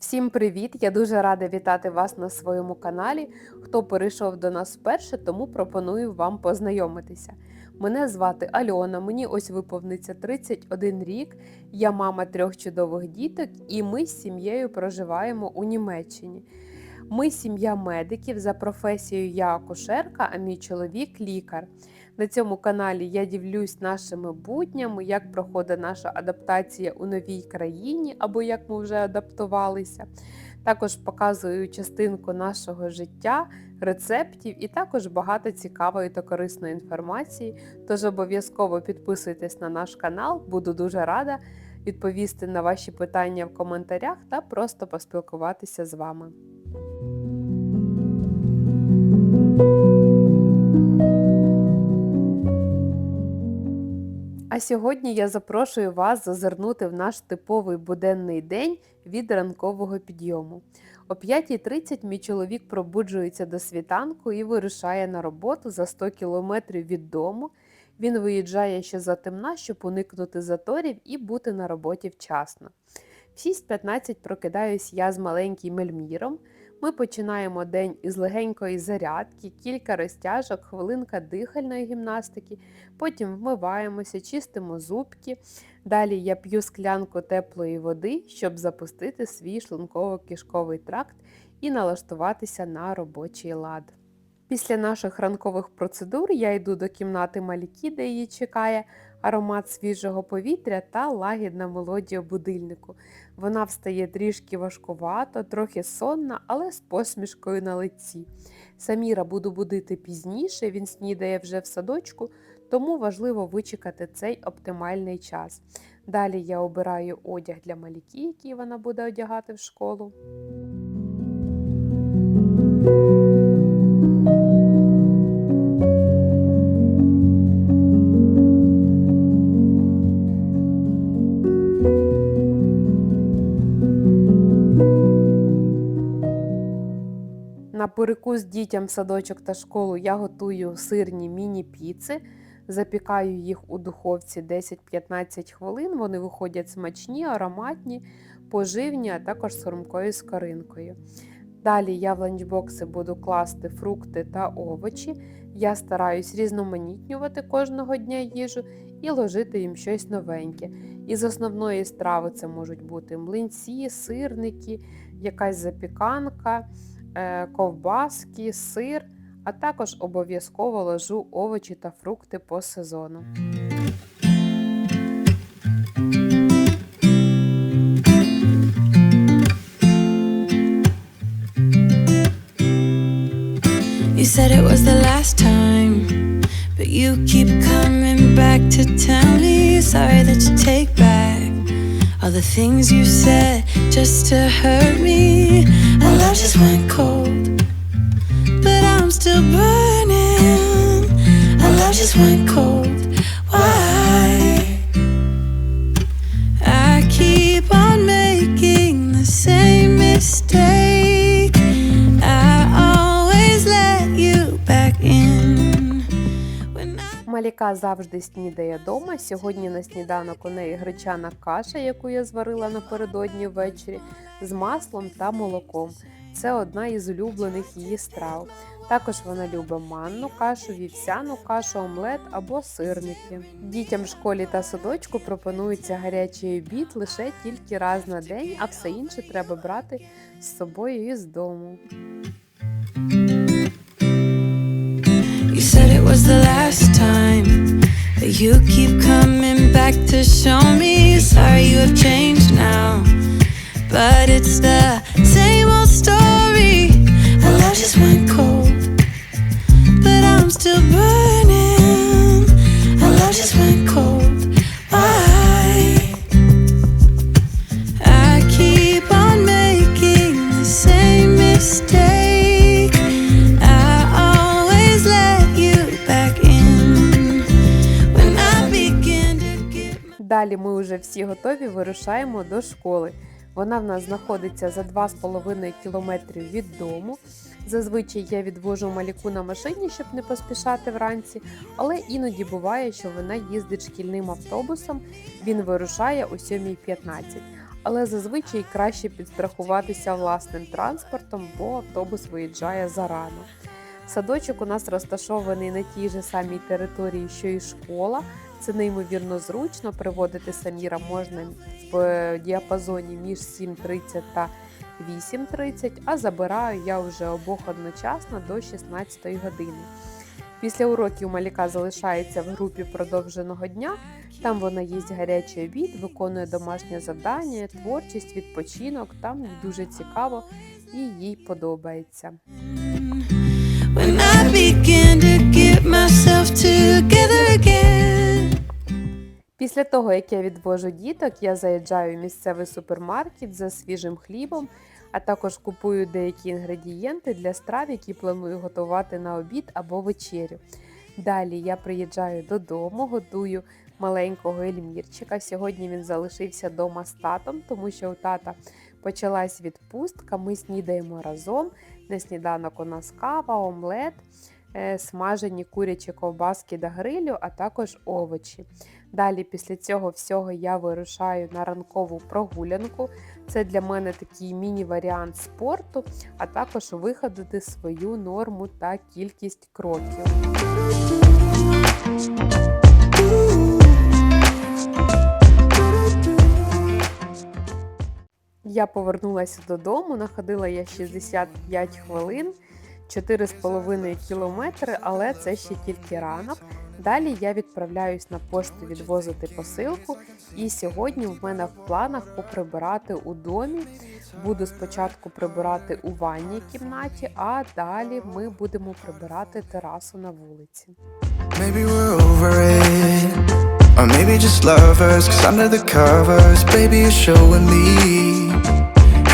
Всім привіт! Я дуже рада вітати вас на своєму каналі. Хто перейшов до нас вперше, тому пропоную вам познайомитися. Мене звати Альона, мені ось виповниться 31 рік. Я мама трьох чудових діток, і ми з сім'єю проживаємо у Німеччині. Ми сім'я медиків за професією я акушерка, а мій чоловік лікар. На цьому каналі я ділюсь нашими буднями, як проходить наша адаптація у новій країні або як ми вже адаптувалися. Також показую частинку нашого життя, рецептів і також багато цікавої та корисної інформації. Тож обов'язково підписуйтесь на наш канал, буду дуже рада відповісти на ваші питання в коментарях та просто поспілкуватися з вами. А сьогодні я запрошую вас зазирнути в наш типовий буденний день від ранкового підйому. О 5.30 мій чоловік пробуджується до світанку і вирушає на роботу за 100 кілометрів від дому. Він виїжджає ще за темна, щоб уникнути заторів і бути на роботі вчасно. В 6.15 прокидаюсь я з маленьким Мельміром. Ми починаємо день із легенької зарядки, кілька розтяжок, хвилинка дихальної гімнастики, потім вмиваємося, чистимо зубки. Далі я п'ю склянку теплої води, щоб запустити свій шлунково-кишковий тракт і налаштуватися на робочий лад. Після наших ранкових процедур я йду до кімнати Маліки, де її чекає аромат свіжого повітря та лагідна мелодія будильнику. Вона встає трішки важкувато, трохи сонна, але з посмішкою на лиці. Саміра буду будити пізніше, він снідає вже в садочку, тому важливо вичекати цей оптимальний час. Далі я обираю одяг для Маліки, який вона буде одягати в школу. На перекус дітям в садочок та школу я готую сирні міні-піци, запікаю їх у духовці 10-15 хвилин. Вони виходять смачні, ароматні, поживні, а також з хрумкою скоринкою. Далі я в ланчбокси буду класти фрукти та овочі. Я стараюсь різноманітнювати кожного дня їжу і ложити їм щось новеньке. Із основної страви це можуть бути млинці, сирники, якась запіканка ковбаски, сир, а також обов'язково ложу овочі та фрукти по сезону. You said it was the last time, but you keep coming back to tell me sorry that you take back all the things you said just to hurt me. Our love just went cold, but I'm still burning. Our love just went cold. Маліка завжди снідає вдома. Сьогодні на сніданок у неї гречана каша, яку я зварила напередодні ввечері, з маслом та молоком. Це одна із улюблених її страв. Також вона любить манну кашу, вівсяну кашу, омлет або сирники. Дітям в школі та садочку пропонується гарячий обід лише тільки раз на день, а все інше треба брати з собою із дому. Was the last time, but you keep coming back to show me. Sorry you have changed now, but it's the same old story. Our love just went cold, but I'm still burning. Далі ми вже всі готові, вирушаємо до школи. Вона в нас знаходиться за 2,5 кілометрів від дому. Зазвичай я відвожу маліку на машині, щоб не поспішати вранці, але іноді буває, що вона їздить шкільним автобусом. Він вирушає о 7.15. але зазвичай краще підстрахуватися власним транспортом, бо автобус виїжджає зарано. Садочок у нас розташований на тій же самій території, що і школа. Це неймовірно зручно. Приводити саміра можна в е, діапазоні між 7.30 та 8.30, а забираю я вже обох одночасно до 16 години. Після уроків Маліка залишається в групі продовженого дня. Там вона їсть гарячий обід, виконує домашнє завдання, творчість, відпочинок. Там їй дуже цікаво і їй подобається. When I begin to get myself together again. Після того, як я відвожу діток, я заїжджаю в місцевий супермаркет за свіжим хлібом, а також купую деякі інгредієнти для страв, які планую готувати на обід або вечерю. Далі я приїжджаю додому, готую маленького Ельмірчика. Сьогодні він залишився вдома з татом, тому що у тата почалась відпустка. Ми снідаємо разом. На сніданок у нас кава, омлет, смажені курячі ковбаски до грилю, а також овочі. Далі, після цього всього, я вирушаю на ранкову прогулянку. Це для мене такий міні-варіант спорту, а також виходити свою норму та кількість кроків. Я повернулася додому, находила я 65 хвилин, 4,5 кілометри, але це ще тільки ранок. Далі я відправляюсь на пошту відвозити посилку, і сьогодні в мене в планах поприбирати у домі. Буду спочатку прибирати у ванній кімнаті, а далі ми будемо прибирати терасу на вулиці. Maybe we're over it. Or maybe just lovers, cause under the covers, baby, you're showing me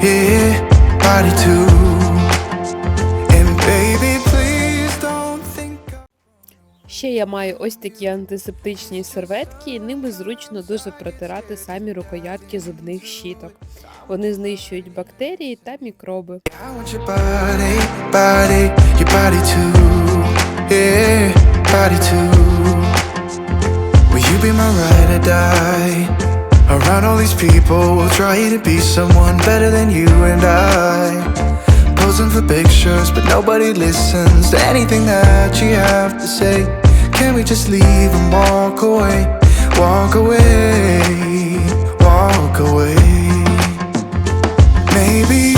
Yeah, body too. And baby, please don't think. Ще я маю ось такі антисептичні серветки, і ними зручно дуже протирати самі рукоятки зубних щіток. Вони знищують бактерії та мікроби. I want your body, body, your body too. Yeah, body too. Will you be my ride or die? Around all these people, we'll try to be someone better than you and I. Posing for pictures, but nobody listens to anything that you have to say. Can we just leave and walk away? Walk away, walk away. Maybe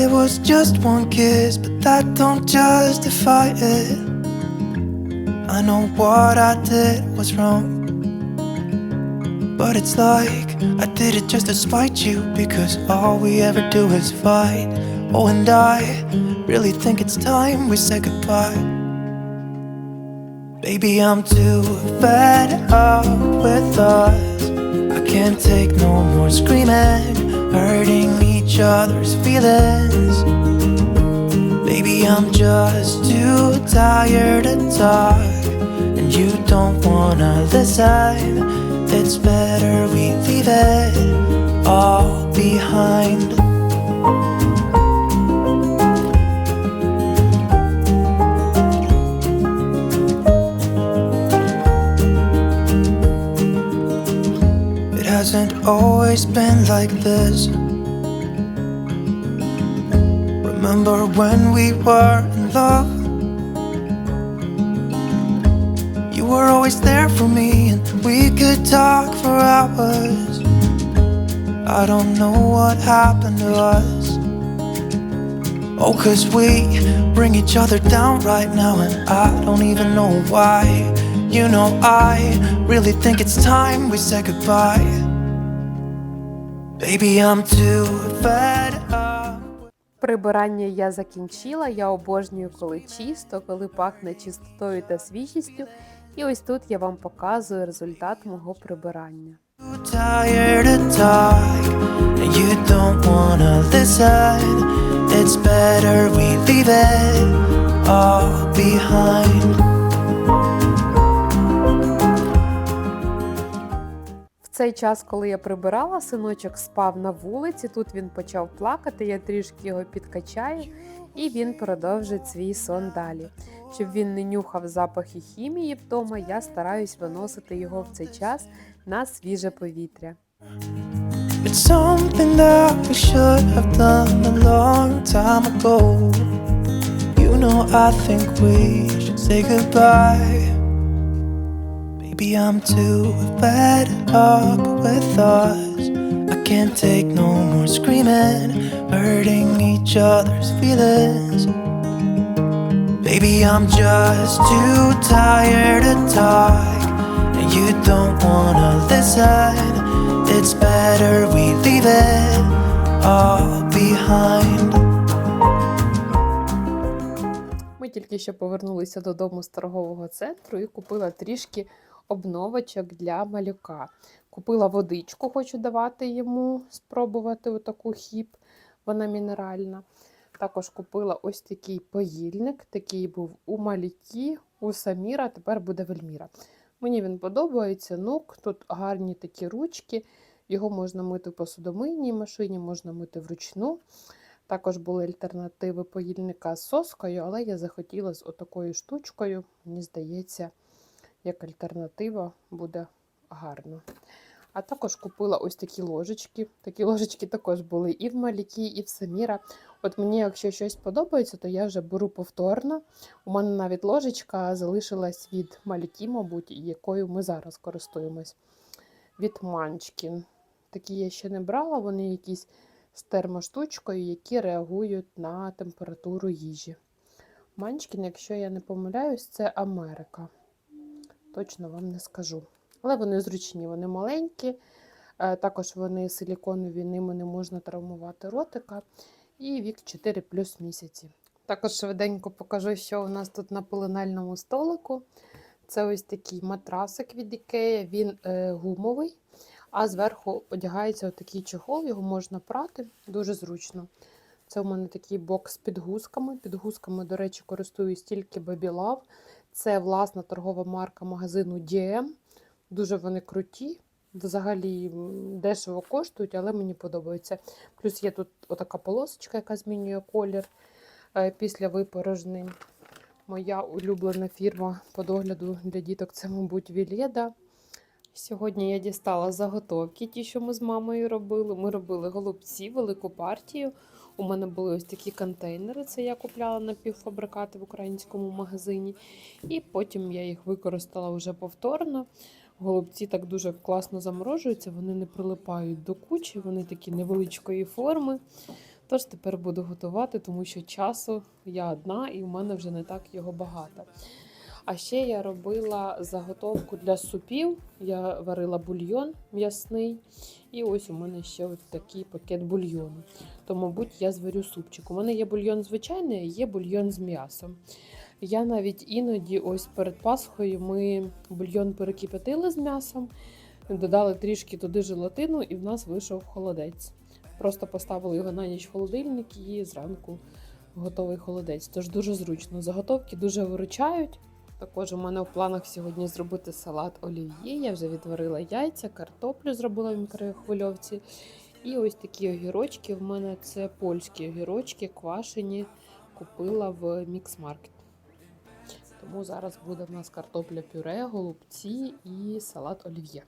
It was just one kiss, but that don't justify it. I know what I did was wrong. But it's like I did it just to spite you because all we ever do is fight. Oh, and I really think it's time we say goodbye. Baby, I'm too fed up with us. I can't take no more screaming, hurting each other's feelings. Maybe I'm just too tired to talk, and you don't wanna listen. It's better we leave it all behind. It hasn't always been like this. Remember when we were in love? You were always there for me, and we could talk for hours. I don't know what happened to us. Oh, cause we bring each other down right now, and I don't even know why. You know, I really think it's time we say goodbye. Baby, I'm too fed. Прибирання я закінчила. Я обожнюю, коли чисто, коли пахне чистотою та свіжістю. І ось тут я вам показую результат мого прибирання. It's better we leave it all behind. Цей час, коли я прибирала, синочок спав на вулиці. Тут він почав плакати, я трішки його підкачаю, і він продовжить свій сон далі. Щоб він не нюхав запахи хімії вдома, я стараюсь виносити його в цей час на свіже повітря. It's something that we should have done a long time ago. You know, I think we should say goodbye. Baby, I'm too fed up with us. I can't take no more screaming, hurting each other's feelings. Baby, I'm just too tired to talk, and you don't wanna listen. It's better we leave it all behind. Ми тільки що повернулися додому з торгового центру і купила трішки обновочок для малюка. Купила водичку, хочу давати йому спробувати отаку хіп, вона мінеральна. Також купила ось такий поїльник, такий був у Малікі, у Саміра, тепер буде в Ельміра. Мені він подобається. Нук, тут гарні такі ручки. Його можна мити в посудомийній машині, можна мити вручну. Також були альтернативи поїльника з соскою, але я захотіла з отакою штучкою. Мені здається, як альтернатива буде гарно. А також купила ось такі ложечки. Такі ложечки також були і в Малікі, і в Саміра. От мені, якщо щось подобається, то я вже беру повторно. У мене навіть ложечка залишилась від Малікі, мабуть, якою ми зараз користуємось. Від Манчкін. Такі я ще не брала, вони якісь з термоштучкою, які реагують на температуру їжі. Манчкін, якщо я не помиляюсь, це Америка. Точно вам не скажу. Але вони зручні, вони маленькі. Е, Також вони силіконові, ними не можна травмувати ротика. І вік 4 плюс місяці. Також швиденько покажу, що у нас тут на пеленальному столику. Це ось такий матрасик від Ікея, він е, гумовий, а зверху одягається отакий чохол, його можна прати, дуже зручно. Це у мене такий бокс з підгузками. Підгузками, до речі, користуюсь тільки Baby Love. Це власна торгова марка магазину DM. Дуже вони круті. Взагалі дешево коштують, але мені подобається. Плюс є тут отака полосочка, яка змінює колір е, після випорожнень. Моя улюблена фірма по догляду для діток це, мабуть, Вілєда. Сьогодні я дістала заготовки, ті, що ми з мамою робили. Ми робили голубці, велику партію. У мене були ось такі контейнери. Це я купляла напівфабрикати в українському магазині. І потім я їх використала вже повторно. Голубці так дуже класно заморожуються, вони не прилипають до кучі, вони такі невеличкої форми. Тож тепер буду готувати, тому що часу я одна і в мене вже не так його багато. А ще я робила заготовку для супів. Я варила бульйон м'ясний. І ось у мене ще ось такий пакет бульйону. То, мабуть, я зварю супчик. У мене є бульйон звичайний, є бульйон з м'ясом. Я навіть іноді, ось перед Пасхою, ми бульйон перекипятили з м'ясом, додали трішки туди желатину, і в нас вийшов холодець. Просто поставили його на ніч в холодильник і зранку готовий холодець. Тож дуже зручно. Заготовки дуже виручають. Також у мене в планах сьогодні зробити салат олів'є. Я вже відварила яйця, картоплю зробила в мікрохвильовці. І ось такі огірочки. В мене це польські огірочки, квашені. Купила в мікс-маркет. Тому зараз буде в нас картопля пюре, голубці і салат олів'є.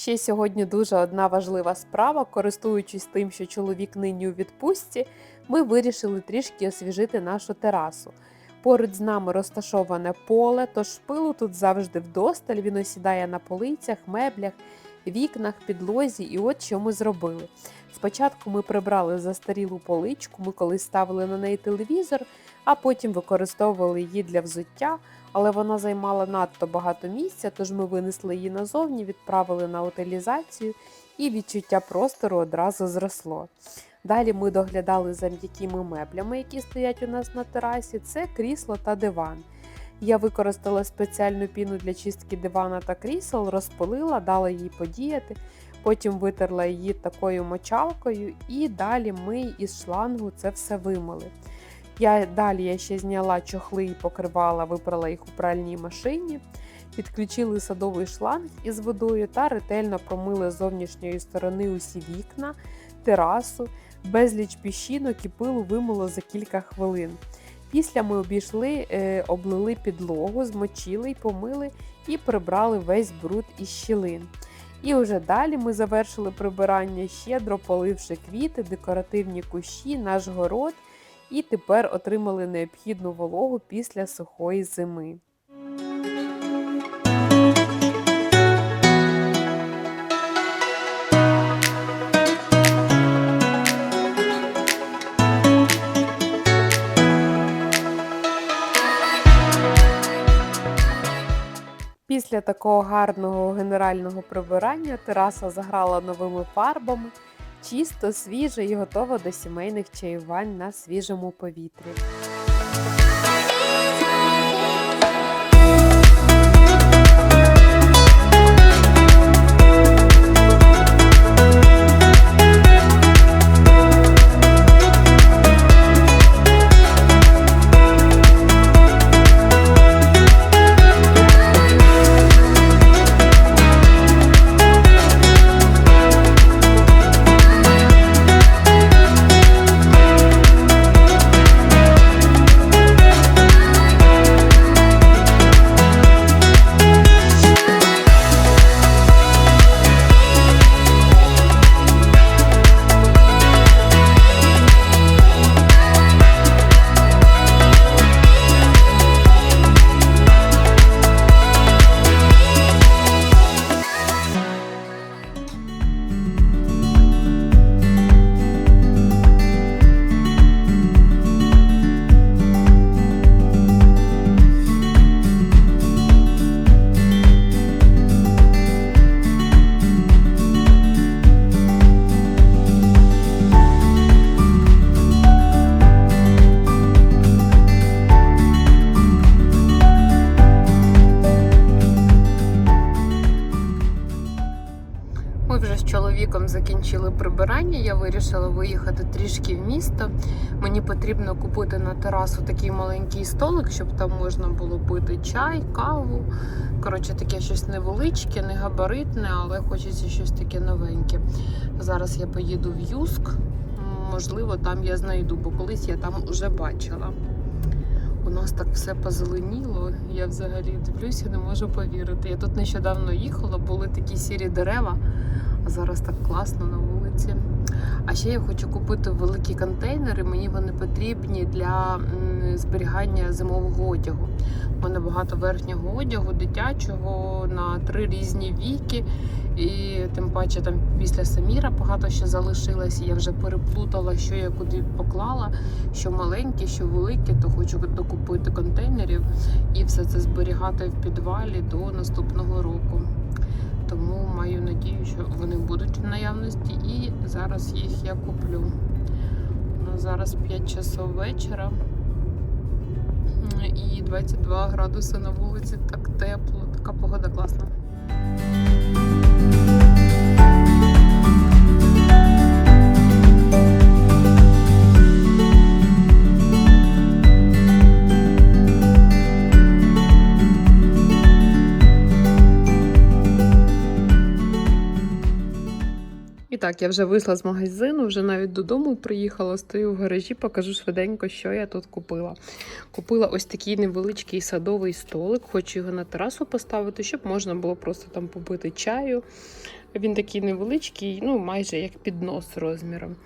Ще сьогодні дуже одна важлива справа. Користуючись тим, що чоловік нині у відпустці, ми вирішили трішки освіжити нашу терасу. Поруч з нами розташоване поле, тож пилу тут завжди вдосталь. Він осідає на полицях, меблях, вікнах, підлозі. І от що ми зробили. Спочатку ми прибрали застарілу поличку, ми колись ставили на неї телевізор, а потім використовували її для взуття але вона займала надто багато місця, тож ми винесли її назовні, відправили на утилізацію, і відчуття простору одразу зросло. Далі ми доглядали за м'якими меблями, які стоять у нас на терасі. Це крісло та диван. Я використала спеціальну піну для чистки дивана та крісел, розпилила, дала їй подіяти, потім витерла її такою мочалкою, і далі ми із шлангу це все вимили. Я далі я ще зняла чохли і покривала, випрала їх у пральній машині, підключили садовий шланг із водою та ретельно промили з зовнішньої сторони усі вікна, терасу, безліч піщинок і пилу вимило за кілька хвилин. Після ми обійшли, е, облили підлогу, змочили й помили і прибрали весь бруд із щілин. І вже далі ми завершили прибирання, щедро поливши квіти, декоративні кущі, наш город і тепер отримали необхідну вологу після сухої зими. Після такого гарного генерального прибирання тераса заграла новими фарбами, чисто, свіже і готова до сімейних чаювань на свіжому повітрі. Я вирішила виїхати трішки в місто. Мені потрібно купити на терасу такий маленький столик, щоб там можна було пити чай, каву. Коротше, таке щось невеличке, не габаритне, але хочеться щось таке новеньке. Зараз я поїду в Юск. Можливо, там я знайду, бо колись я там уже бачила. У нас так все позеленіло. Я взагалі дивлюся, не можу повірити. Я тут нещодавно їхала, були такі сірі дерева, а зараз так класно на вулиці. А ще я хочу купити великі контейнери. Мені вони потрібні для зберігання зимового одягу. У мене багато верхнього одягу, дитячого на три різні віки. І тим паче там після Саміра багато ще залишилось. Я вже переплутала, що я куди поклала, що маленькі, що великі, то хочу докупити контейнерів і все це зберігати в підвалі до наступного року. Тому маю надію, що вони будуть в наявності, і зараз їх я куплю. У зараз 5 часов вечора і 22 градуси на вулиці, так тепло, така погода класна. Так, я вже вийшла з магазину, вже навіть додому приїхала, стою в гаражі, покажу швиденько, що я тут купила. Купила ось такий невеличкий садовий столик, хочу його на терасу поставити, щоб можна було просто там побити чаю. Він такий невеличкий, ну майже як піднос розміром.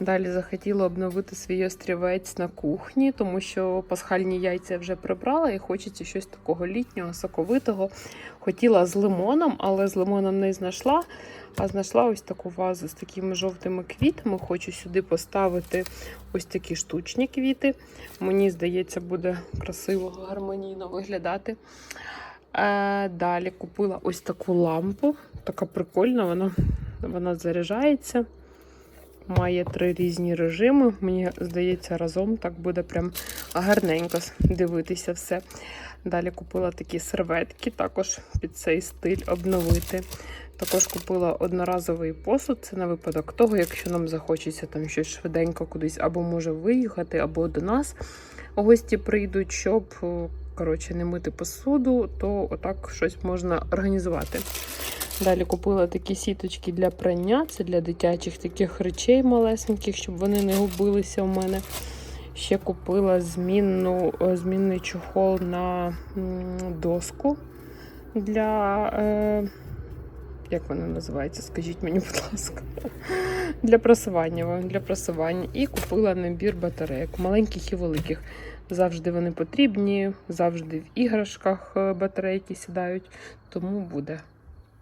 Далі захотіла обновити свій острівець на кухні, тому що пасхальні яйця вже прибрала і хочеться щось такого літнього, соковитого. Хотіла з лимоном, але з лимоном не знайшла. А знайшла ось таку вазу з такими жовтими квітами. Хочу сюди поставити ось такі штучні квіти. Мені здається, буде красиво, гармонійно виглядати. Е, далі купила ось таку лампу. Така прикольна, вона, вона заряджається. Має три різні режими. Мені здається, разом так буде прям гарненько дивитися все. Далі купила такі серветки, також під цей стиль обновити. Також купила одноразовий посуд. Це на випадок того, якщо нам захочеться там щось швиденько кудись або може виїхати, або до нас гості прийдуть, щоб коротше, не мити посуду, то отак щось можна організувати. Далі купила такі сіточки для прання. Це для дитячих таких речей малесеньких, щоб вони не губилися у мене. Ще купила змінну, е, змінний чохол на доску для. Е, як вона називається? Скажіть мені, будь ласка. Для просування. Для просування. І купила набір батарейок, маленьких і великих. Завжди вони потрібні, завжди в іграшках е, батарейки сідають, тому буде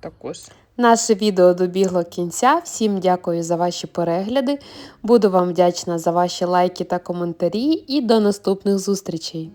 також. Наше відео добігло кінця. Всім дякую за ваші перегляди. Буду вам вдячна за ваші лайки та коментарі. І до наступних зустрічей!